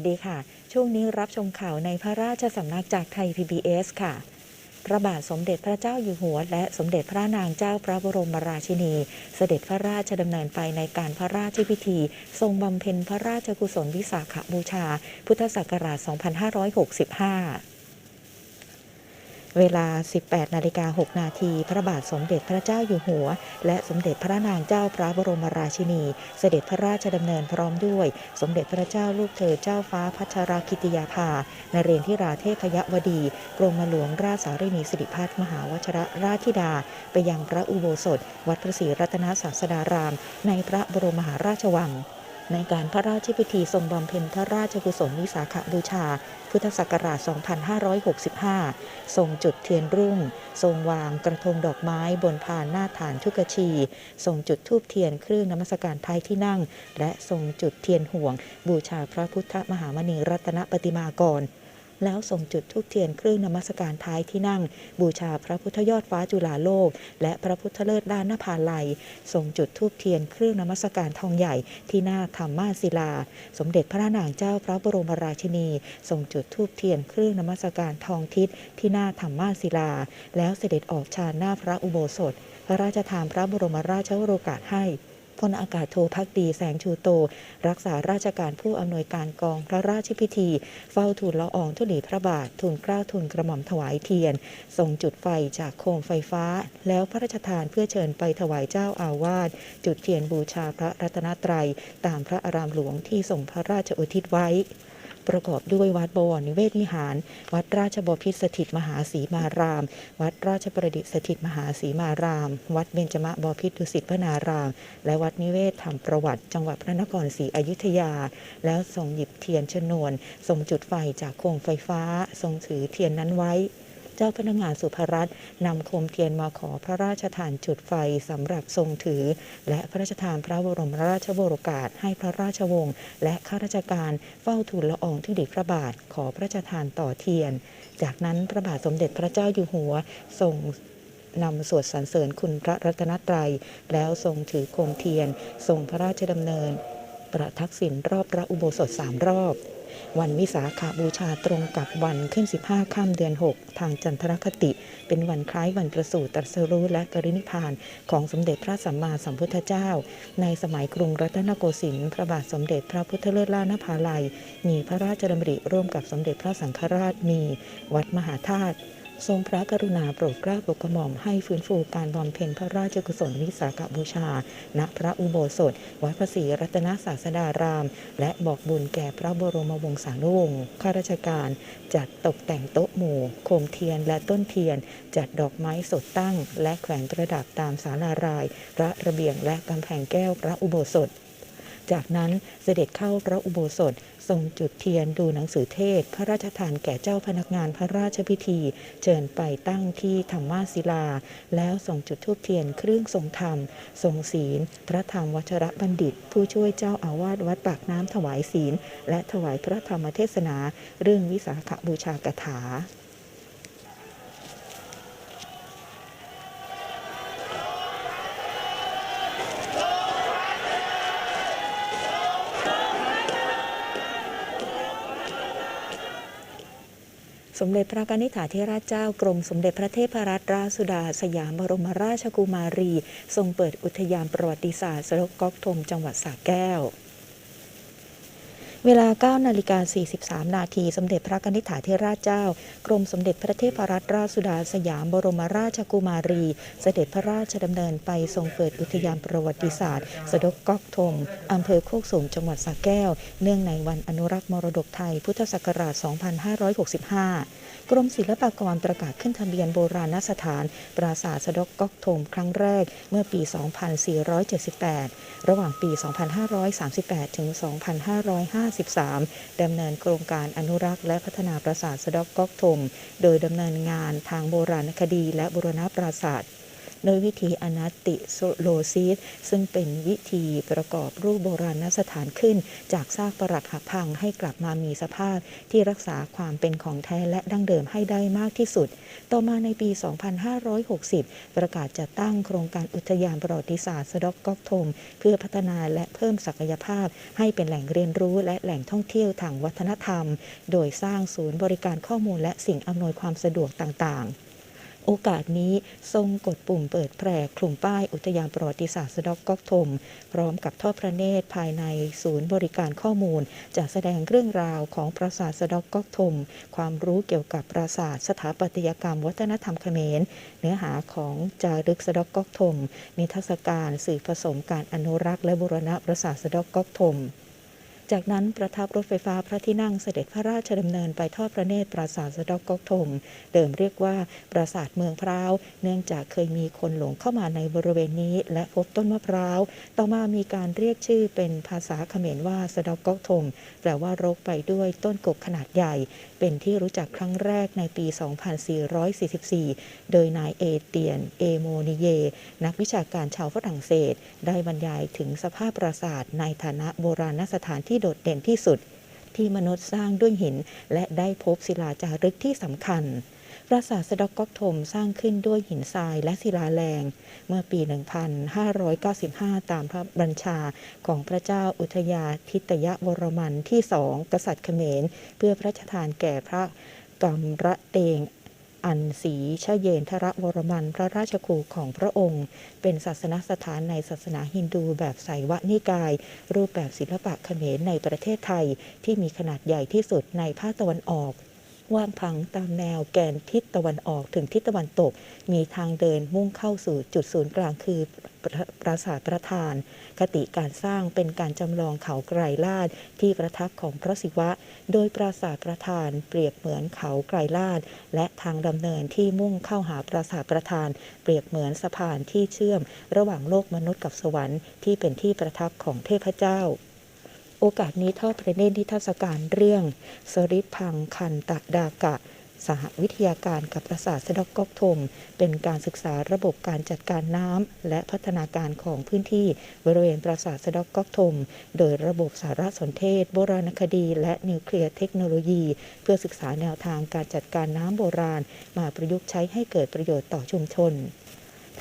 วัสดีค่ะ ช่วงนี้รับชมข่าวในพระราชสำนักจากไทย PBS ค่ะ พระบาทสมเด็จพระเจ้าอยู่หัว และสมเด็จพระนางเจ้าพระบรมราชินี เสด็จพระราชดำเนินไปในการพระราชพิธี ทรงบำเพ็ญพระราชกุศลวิสาขบูชา พุทธศักราช 2565 เวลา 18 นาฬิกา 6 นาที พระบาทสมเด็จพระเจ้าอยู่หัว และสมเด็จพระนางเจ้าพระบรมราชินี เสด็จพระราชดำเนินพร้อมด้วย สมเด็จพระเจ้าลูกเธอเจ้าฟ้าพัชรกิติยาภา นเรนทิราเทพยวดี กรมหลวงราชสารินีสิริพัฒมหาวชรราชธิดา ไปยังพระอุโบสถ วัดพระศรีรัตนศาสดาราม ในพระบรมมหาราชวัง ในการพระราชพิธีทรงบำเพ็ญพระราชกุศลวิสาขบูชา พุทธศักราช 2565 ทรงจุดเทียนรุ่ง ทรงวางกระทงดอกไม้บนพานหน้าฐานทุกชี ทรงจุดธูปเทียนเครื่องนมัสการท้ายที่นั่ง และทรงจุดเทียนห่วง บูชาพระพุทธมหามณีรัตนปฏิมากร แล้วส่งจุดทูปเทียนเครื่องนมัสการท้ายที่นั่ง บูชาพระพุทธยอดฟ้าจุฬาโลก และพระพุทธเลิศด้านนภาลัยส่งจุดทูปเทียนเครื่องนมัสการทองใหญ่ที่หน้าธรรมาศิลา สมเด็จพระนางเจ้าพระบรมราชินี ส่งจุดทูปเทียนเครื่องนมัสการทองทิศที่หน้าธรรมาศิลา แล้วเสด็จออกชานหน้าพระอุโบสถ พระราชทานพระบรมราชโองการให้ พลอากาศโทพักดีแสงชูโต รักษาราชการผู้อำนวยการกองพระราชพิธี เฝ้าทูลละอองธุลีพระบาททูลเกล้าทูลกระหม่อมถวายเทียนส่งจุดไฟจากโคมไฟฟ้า แล้วพระราชทานเพื่อเชิญไปถวายเจ้าอาวาสจุดเทียนบูชาพระรัตนตรัย ตามพระอารามหลวงที่ทรงพระราชอุทิศไว้ ประกอบด้วยวัดบวรนิเวศวิหาร วัดราชบพิตรสถิตมหาสีมาราม วัดราชประดิษฐ์สถิตมหาสีมาราม วัดเบญจมบพิตรดุสิตพนาราม และวัดนิเวศธรรมประวัติ จังหวัดพระนครศรีอยุธยา แล้วทรงหยิบเทียนชนวน ทรงจุดไฟจากโคมไฟฟ้า ทรงถือเทียนนั้นไว้ เจ้าพนักงานสุภรัตน์นำโคมเทียนมาขอพระราชทานจุดไฟสำหรับทรงถือ และพระราชทานพระบรมราชโองการให้พระราชวงศ์และข้าราชการเฝ้าทูลละอองธุลีพระบาทขอพระราชทานต่อเทียน จากนั้นพระบาทสมเด็จพระเจ้าอยู่หัวทรงนำสวดสรรเสริญคุณพระรัตนตรัย แล้วทรงถือโคมเทียนทรงพระราชดำเนิน ประทักษิณรอบพระอุโบสถสามรอบ วันวิสาขาบูชาตรงกับวันขึ้น 15ค่ำเดือน 6 ทางจันทรคติ เป็นวันคล้ายวันประสูติตรัสรู้และปรินิพพานของสมเด็จพระสัมมาสัมพุทธเจ้า ในสมัยกรุงรัตนโกสินทร์พระบาทสมเด็จพระพุทธเลิศล่านภาลัย มีพระราชดำริร่วมกับสมเด็จพระสังฆราชมี วัดมหาธาตุ ทรงพระกรุณาโปรดเกล้าโปรดกระหม่อมให้ฟื้นฟูการบำเพ็ญพระราชกุศลวิสาขบูชา ณ พระอุโบสถ วัดพระศรีรัตนศาสดาราม และบอกบุญแก่พระบรมวงศานุวงศ์ ข้าราชการ จัดตกแต่งโต๊ะหมู่ โคมเทียนและต้นเทียน จัดดอกไม้สดตั้ง และแขวนประดับตามศาลาราย พระระเบียงและกำแพงแก้วพระอุโบสถจากนั้นเสด็จเข้าพระอุโบสถ ทรงจุดเทียนดูหนังสือเทศ พระราชทานแก่เจ้าพนักงานพระราชพิธีเชิญไปตั้งที่ธรรมาศิลา แล้วส่งจุดทูปเทียนเครื่องทรงธรรม ทรงศีล พระธรรมวัชระบัณฑิต ผู้ช่วยเจ้าอาวาสวัดปากน้ำถวายศีล และถวายพระธรรมเทศนา เรื่องวิสาขบูชากถา สมเด็จพระกนิษฐาธิราชเจ้ากรมสมเด็จพระเทพรัตนราชสุดา สยามบรมราชกุมารี ทรงเปิดอุทยานประวัติศาสตร์สรกก๊อกทมจังหวัดสระแก้ว เวลา 9 นาฬิกา 43 นาที สมเด็จพระกนิษฐาธิราชเจ้า กรมสมเด็จพระเทพรัตนราชสุดาสยามบรมราชกุมารี เสด็จพระราชดำเนินไปทรงเปิดอุทยานประวัติศาสตร์ สดกก๊อกธมอำเภอโคกสูงจังหวัดสระแก้ว เนื่องในวันอนุรักษ์มรดกไทย พุทธศักราช 2565 กรมศิลปากรประกาศขึ้นทะเบียนโบราณสถาน ปราสาทสดกก๊อกทมครั้งแรกเมื่อปี 2478 ระหว่างปี 2538 ถึง2553 ดำเนินโครงการอนุรักษ์และพัฒนาปราสาทสะดอกก๊อกทม โดยดำเนินงานทางโบราณคดีและบุรณปราสาท โดยวิธีอนาติโลซิสซึ่งเป็นวิธีประกอบรูปโบราณสถานขึ้น จากซากปรักหักพังให้กลับมามีสภาพที่รักษาความเป็นของแท้และดั้งเดิมให้ได้มากที่สุด ต่อมาในปี 2560 ประกาศจัดตั้งโครงการอุทยานประวัติศาสตร์สะดอกก๊อกทม เพื่อพัฒนาและเพิ่มศักยภาพ ให้เป็นแหล่งเรียนรู้และแหล่งท่องเที่ยวทางวัฒนธรรม โดยสร้างศูนย์บริการข้อมูลและสิ่งอำนวยความสะดวกต่างๆ โอกาสนี้ทรงกดปุ่มเปิดแพร่คลุมป้ายอุทยานประวัติศาสตร์สะดอกก๊อกทม พร้อมกับทอดพระเนตรภายในศูนย์บริการข้อมูลจะแสดงเรื่องราวของปราสาทสะดอกก๊อกทม ความรู้เกี่ยวกับปราสาทสถาปัตยกรรม วัฒนธรรมเขมร เนื้อหาของจารึกสะดอกก๊อกทมนิทรรศการสื่อผสมการอนุรักษ์และบูรณะปราสาทสะดอกก๊อกทม จากนั้นประทับรถไฟฟ้าพระที่นั่งเสด็จพระราชดำเนินไปทอดพระเนตรปราสาทสะดอกกอกทง เดิมเรียกว่าปราสาทเมืองพร้าว เนื่องจากเคยมีคนหลงเข้ามาในบริเวณนี้ และพบต้นมะพร้าว ต่อมามีการเรียกชื่อเป็นภาษาเขมรว่าสะดอกกอกทงแปลว่ารกไปด้วยต้นกกขนาดใหญ่ เป็นที่รู้จักครั้งแรกในปี 2444 โดยนายเอเตียน เอโมนิเย นักวิชาการชาวฝรั่งเศส ได้บรรยายถึงสภาพปราสาทในฐานะโบราณสถานที่โดดเด่นที่สุด ที่มนุษย์สร้างด้วยหิน และได้พบศิลาจารึกที่สำคัญ ปราสาทสะดอกก๊อกทมสร้างขึ้นด้วยหินทรายและศิลาแรง เมื่อปี 1595 ตามพระบัญชาของพระเจ้าอุทยาทิตยวรมันที่สองกษัตริย์เขมร เพื่อพระราชทานแก่พระกำระเตงอันศรีชเยนทรวรมันพระราชครูของพระองค์ เป็นศาสนสถานในศาสนาฮินดูแบบไสยวนิกาย รูปแบบศิลปะเขมรในประเทศไทย ที่มีขนาดใหญ่ที่สุดในภาคตะวันออก ว่างพังตามแนวแกนทิศตะวันออกถึงทิศตะวันตก มีทางเดินมุ่งเข้าสู่จุดศูนย์กลางคือปราปราสาทประธาน คติการสร้างเป็นการจำลองเขาไกรลาดที่ประทับของพระศิวะ โดยปราสาทประธานเปรียบเหมือนเขาไกรลาดและทางดำเนินที่มุ่งเข้าหาปราสาทประธาน เปรียบเหมือนสะพานที่เชื่อม ระหว่างโลกมนุษย์กับสวรรค์ที่เป็นที่ประทับของเทพเจ้า โอกาสนี้ทอดพระเนตรนิทรรศการเรื่องสริพังคันตะดากะ สหวิทยาการกับปราสาทสะดอกกอกทม เป็นการศึกษาระบบการจัดการน้ำและพัฒนาการของพื้นที่บริเวณปราสาทสะดอกกอกทม โดยระบบสารสนเทศ โบราณคดี และนิวเคลียร์เทคโนโลยี เพื่อศึกษาแนวทางการจัดการน้ำโบราณ มาประยุกต์ใช้ให้เกิดประโยชน์ต่อชุมชน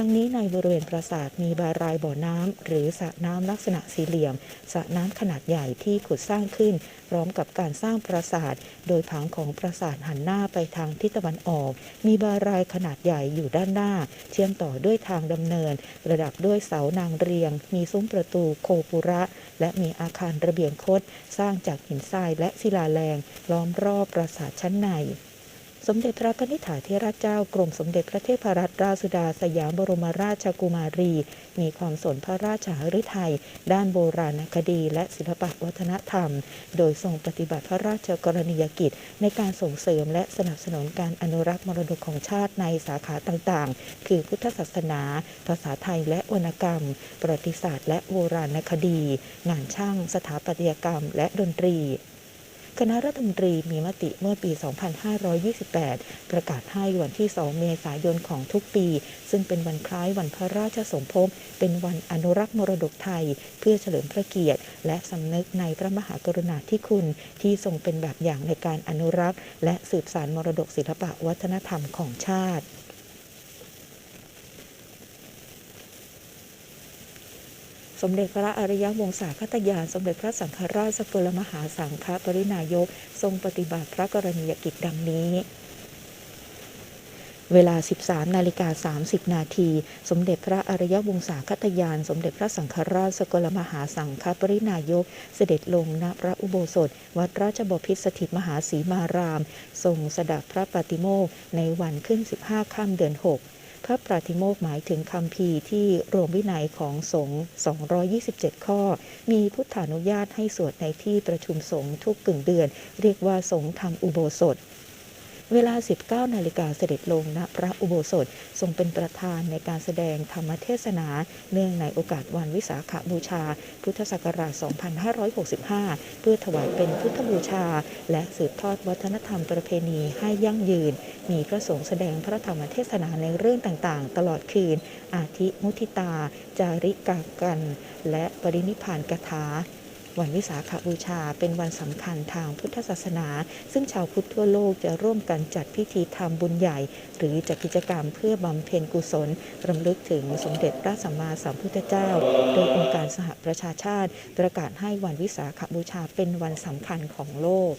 ทั้งนี้ในบริเวณปราสาทมีบารายบ่อน้ำหรือสระน้ำลักษณะสี่เหลี่ยมสระน้ำขนาดใหญ่ที่ขุดสร้างขึ้น พร้อมกับการสร้างปราสาท โดยผังของปราสาทหันหน้าไปทางทิศตะวันออก มีบารายขนาดใหญ่อยู่ด้านหน้า เชื่อมต่อด้วยทางดำเนิน ระดับด้วยเสานางเรียง มีซุ้มประตูโคปุระ และมีอาคารระเบียงคดสร้างจากหินทรายและศิลาแรงล้อมรอบปราสาทชั้นใน สมเด็จพระนิษฐาธิราชเจ้ากรมสมเด็จพระเทพรัตนราชสุดาสยามบรมราชกุมารี มีความสนพระราชหฤทัยด้านโบราณคดีและศิลปวัฒนธรรม โดยทรงปฏิบัติพระราชกรณียกิจ ในการส่งเสริมและสนับสนุนการอนุรักษ์มรดกของชาติในสาขาต่างๆ คือพุทธศาสนา ภาษาไทยและวรรณกรรม ประวัติศาสตร์และโบราณคดี งานช่าง สถาปัตยกรรม และดนตรี คณะรัฐมนตรีมีมติเมื่อปี 2528 ประกาศให้วันที่ 2 เมษายนของทุกปี ซึ่งเป็นวันคล้ายวันพระราชสมภพ เป็นวันอนุรักษ์มรดกไทย เพื่อเฉลิมพระเกียรติ และสำนึกในพระมหากรุณาธิคุณ ที่ทรงเป็นแบบอย่างในการอนุรักษ์ และสืบสานมรดกศิลปะวัฒนธรรมของชาติ สมเด็จพระอริยวงศาคตยาน สมเด็จพระสังฆราชสกลมหาสังฆปรินายก ทรงปฏิบัติพระกรณียกิจดังนี้เวลา 13 นาฬิกา 30 นาที สมเด็จพระอริยวงศาคตยาน สมเด็จพระสังฆราชสกลมหาสังฆปรินายก เสด็จลงณพระอุโบสถ วัดราชบพิตรสถิตมหาสีมาราม ทรงสดับพระปฏิโมกในวันขึ้น 15ค่ำเดือน 6 พระปราติโมกข์หมายถึงคำพีที่รวมวินัยของสงฆ์227 ข้อ มีพุทธานุญาตให้สวดในที่ประชุมสงฆ์ทุกกึ่งเดือน เรียกว่าสงฆ์ทำอุโบสถ เวลา 19 นาฬิกาเสด็จลงณพระอุโบสถทรงเป็นประธานในการแสดงธรรมเทศนา เนื่องในโอกาสวันวิสาขบูชา พุทธศักราช 2565 เพื่อถวายเป็นพุทธบูชา และสืบทอดวัฒนธรรมประเพณีให้ยั่งยืน มีพระสงฆ์แสดงพระธรรมเทศนาในเรื่องต่างๆ ตลอดคืน อาทิมุทิตา จาริกากัน และปรินิพานกถา วันวิสาขบูชาเป็นวันสำคัญทางพุทธศาสนา ซึ่งชาวพุทธทั่วโลกจะร่วมกันจัดพิธีทำบุญใหญ่ หรือจัดกิจกรรมเพื่อบำเพ็ญกุศลรำลึกถึงสมเด็จพระสัมมาสัมพุทธเจ้า โดยองค์การสหประชาชาติ ประกาศให้วันวิสาขบูชาเป็นวันสำคัญของโลก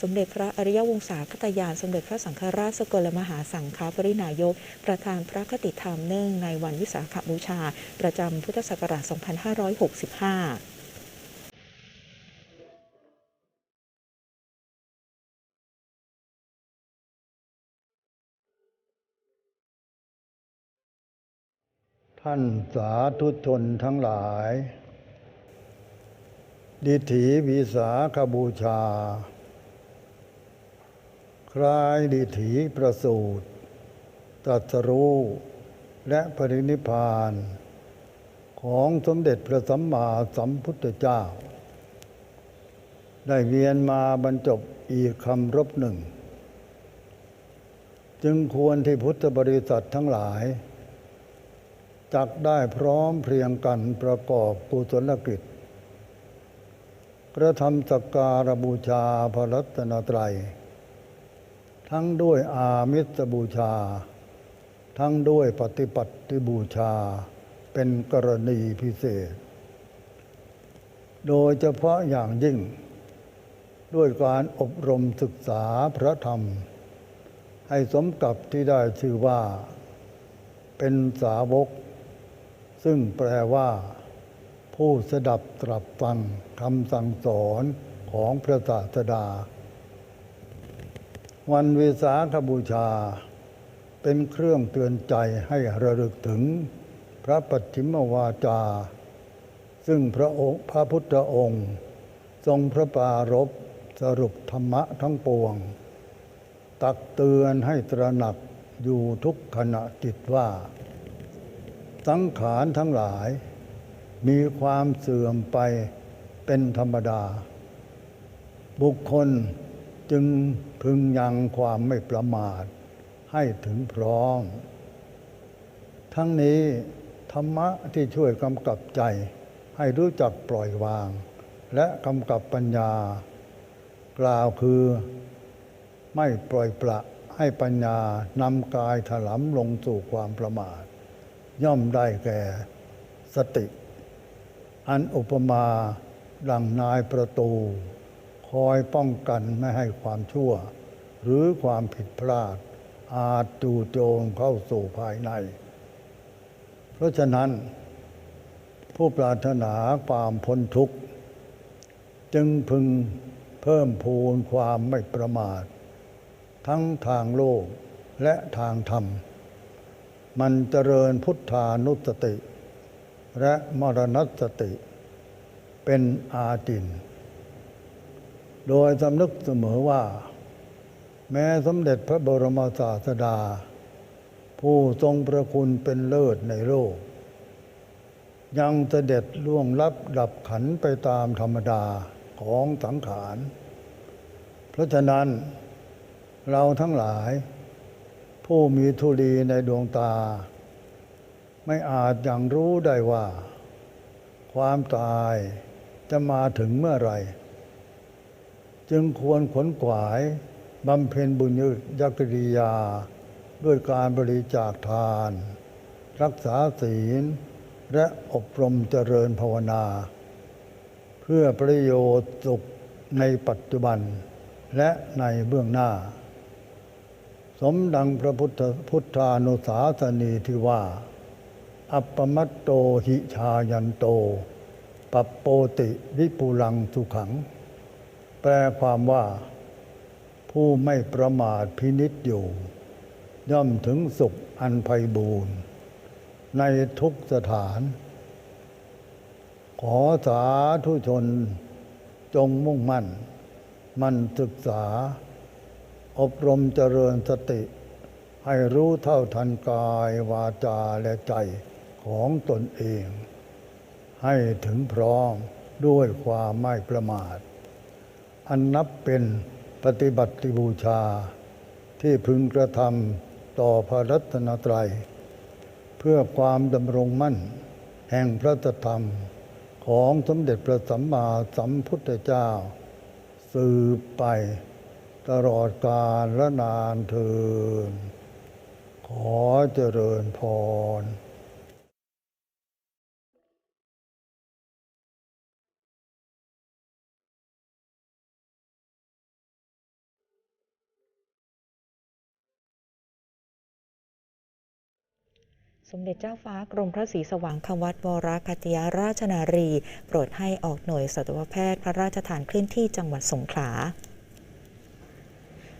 สมเด็จพระอริยวงศาคตยาน สมเด็จพระสังฆราชสกลมหาสังฆปรินายก ประธานพระคติธรรมเนื่องในวันวิสาขบูชา ประจำพุทธศักราช 2565ท่านสาธุชนทั้งหลาย ดิถีวิสาขบูชา คล้ายดิถีประสูตรตรัสรู้และปรินิพพาน ของสมเด็จพระสัมมาสัมพุทธเจ้า ได้เวียนมาบรรจบอีกคำรบหนึ่ง จึงควรที่พุทธบริษัททั้งหลาย จักได้พร้อมเพรียงกันประกอบกุศลกิจกระทำสักการบูชาพระรัตนตรัย ทั้งด้วยอามิสบูชา ทั้งด้วยปฏิปัติบูชา เป็นกรณีพิเศษ โดยเฉพาะอย่างยิ่ง ด้วยการอบรมศึกษาพระธรรม ให้สมกับที่ได้ชื่อว่า เป็นสาวก ซึ่งแปลว่า ผู้สดับตรับฟังคำสั่งสอนของพระศาสดา วันวิสาขบูชา เป็นเครื่องเตือนใจให้ระลึกถึงพระปัจฉิมวาจา ซึ่งพระองค์พระพุทธองค์ ทรงพระปารภสรุปธรรมะทั้งปวง ตักเตือนให้ตระหนักอยู่ทุกขณะจิตว่า สังขารทั้งหลาย มีความเสื่อมไปเป็นธรรมดา บุคคล จึงพึงยังความไม่ประมาทให้ถึงพร้อม ทั้งนี้ธรรมะที่ช่วยกำกับใจ ให้รู้จักปล่อยวาง และกำกับปัญญา กล่าวคือ ไม่ปล่อยปละให้ปัญญานำกายถลำลงสู่ความประมาท ย่อมได้แก่สติ อันอุปมาดังนายประตู คอยป้องกันไม่ให้ความชั่ว หรือความผิดพลาด อาจจู่โจมเข้าสู่ภายใน เพราะฉะนั้น ผู้ปรารถนาความพ้นทุกข์ จึงพึงเพิ่มพูนความไม่ประมาท ทั้งทางโลกและทางธรรม มันเจริญพุทธานุสติ และมรณสติ เป็นอาจิน โดยสำนึกเสมอว่า แม้สมเด็จพระบรมศาสดา ผู้ทรงประคุณเป็นเลิศในโลก ยังเสด็จล่วงลับดับขันไปตามธรรมดาของสังขาร เพราะฉะนั้นเราทั้งหลาย ผู้มีธุลีในดวงตา ไม่อาจอย่างรู้ได้ว่า ความตายจะมาถึงเมื่อไหร่ จึงควรขนขวายบำเพ็ญบุญยักริยา ด้วยการบริจาคทาน รักษาศีล และอบรมเจริญภาวนา เพื่อประโยชน์สุขในปัจจุบันและในเบื้องหน้า สมดังพระพุทธพุทธานุสาสนีที่ว่า อัปปมัตโตหิชายันโต ปัปโปติวิปุลังสุขัง แปลความว่า ผู้ไม่ประมาทพินิจอยู่ ย่อมถึงสุขอันไพบูรณ์ในทุกสถาน ขอสาธุชนจงมุ่งมั่น มันศึกษา อบรมเจริญสติ ให้รู้เท่าทันกายวาจาและใจของตนเอง ให้ถึงพร้อมด้วยความไม่ประมาท อันนับเป็นปฏิบัติบูชา ที่พึงกระทำต่อพระรัตนตรัย เพื่อความดำรงมั่น แห่งพระธรรมของสมเด็จพระสัมมาสัมพุทธเจ้า สืบไปตลอดกาลและนานเทินขอเจริญพร สมเด็จเจ้าฟ้ากรมพระศรีสว่างควัตวรคัตยาราชนารี โปรดให้ออกหน่วยสัตวแพทย์พระราชทานเคลื่อนที่จังหวัดสงขลา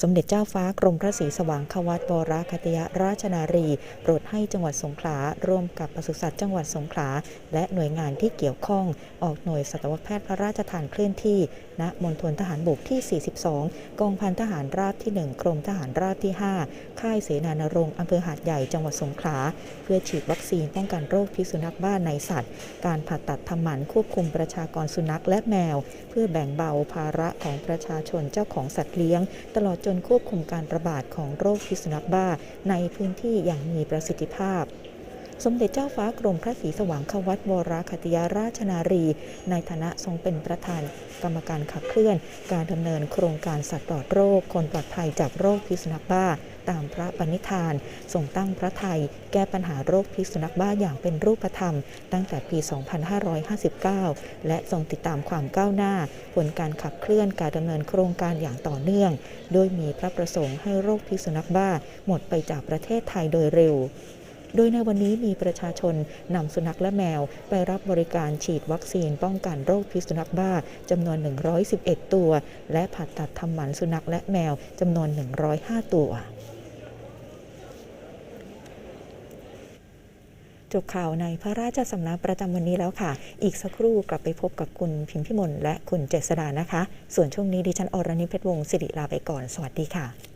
สมเด็จเจ้าฟ้ากรมพระศรีสว่างควัตวรคัตยราชนารี โปรดให้จังหวัดสงขลาร่วมกับปศุสัตว์จังหวัดสงขลาและหน่วยงานที่เกี่ยวข้อง ออกหน่วยสัตวแพทย์พระราชทานเคลื่อนที่ ณมณฑลทหารบกที่ 42 กองพันทหารราบที่ 1 กรมทหารราบที่ 5 ค่ายเสนานรงค์อำเภอหาดใหญ่จังหวัดสงขลาเพื่อฉีดวัคซีนป้องกันโรคพิษสุนัขบ้าในสัตว์ การผ่าตัดทำหมันควบคุมประชากรสุนัขและแมว เพื่อแบ่งเบาภาระของประชาชนเจ้าของสัตว์เลี้ยง ตลอดจนควบคุมการระบาดของโรคพิษสุนัขบ้าในพื้นที่อย่างมีประสิทธิภาพ สมเด็จเจ้าฟ้ากรมพระศรีสว่างควัตวรคติยาราชนารี ในฐานะทรงเป็นประธานกรรมการขับเคลื่อน การดำเนินโครงการสัตว์ปลอดโรค คนปลอดภัยจากโรคพิษสุนัขบ้า ตามพระปณิธานทรงตั้งพระไทย แก้ปัญหาโรคพิษสุนัขบ้าอย่างเป็นรูปธรรม ตั้งแต่ปี 2559 และทรงติดตามความก้าวหน้า ผลการขับเคลื่อนการดำเนินโครงการอย่างต่อเนื่อง โดยมีพระประสงค์ให้โรคพิษสุนัขบ้าหมดไปจากประเทศไทยโดยเร็ว โดยในวันนี้มีประชาชนนำสุนัขและแมว ไปรับบริการฉีดวัคซีนป้องกันโรคพิษสุนัขบ้าจำนวน 111 ตัว และผ่าตัดทำหมันสุนัขและแมวจำนวน 105 ตัวจบข่าวในพระราชสำนักประจำวันนี้แล้วค่ะ อีกสักครู่กลับไปพบกับคุณพิมพิมลและคุณเจษดานะคะ ส่วนช่วงนี้ดิฉันอรณิเพชรวงศิริลาไปก่อน สวัสดีค่ะ